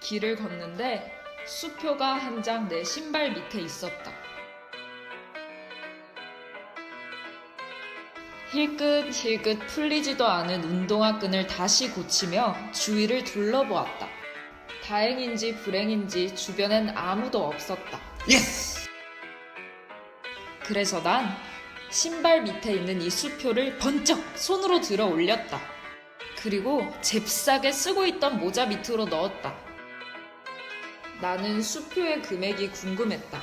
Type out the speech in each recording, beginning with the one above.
길을 걷는데 수표가 한 장 내 신발 밑에 있었다. 힐끗힐끗 풀리지도 않은 운동화 끈을 다시 고치며 주위를 둘러보았다. 다행인지 불행인지 주변엔 아무도 없었다. 예스! 그래서 난 신발 밑에 있는 이 수표를 번쩍 손으로 들어 올렸다. 그리고 잽싸게 쓰고 있던 모자 밑으로 넣었다. 나는 수표의 금액이 궁금했다.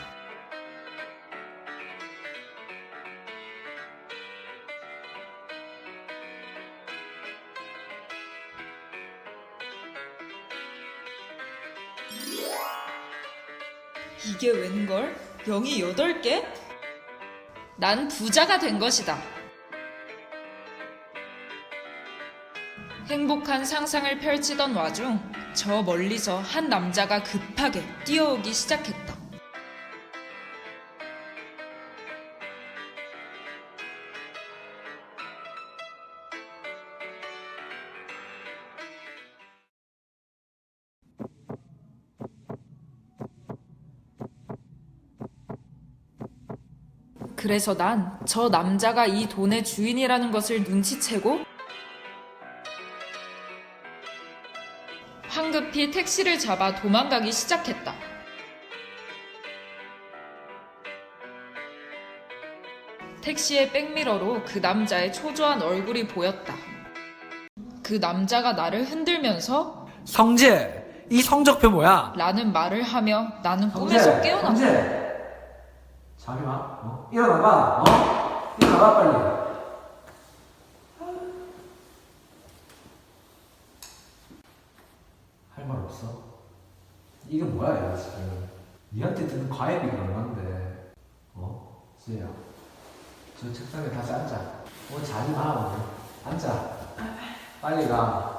이게 웬걸? 0이 8개? 난 부자가 된 것이다. 행복한 상상을 펼치던 와중 저 멀리서 한 남자가 급하게 뛰어오기 시작했다. 그래서 난 저 남자가 이 돈의 주인이라는 것을 눈치채고 황급히 택시를 잡아 도망가기 시작했다. 택시의 백미러로 그 남자의 초조한 얼굴이 보였다. 그 남자가 나를 흔들면서 성재, 이 성적표 뭐야? 라는 말을 하며 나는 꿈에서 깨어났다. 성재. 자기 마. 어? 일어나봐. 어? 일어나봐 빨리. 말 없어? 이게 뭐야 얘가 지금? 니한테 드는 과외비가 얼만데? 어? 수혜야. 저 책상에 다시 앉아. 뭐 자지 마 오늘. 앉아. 빨리 가.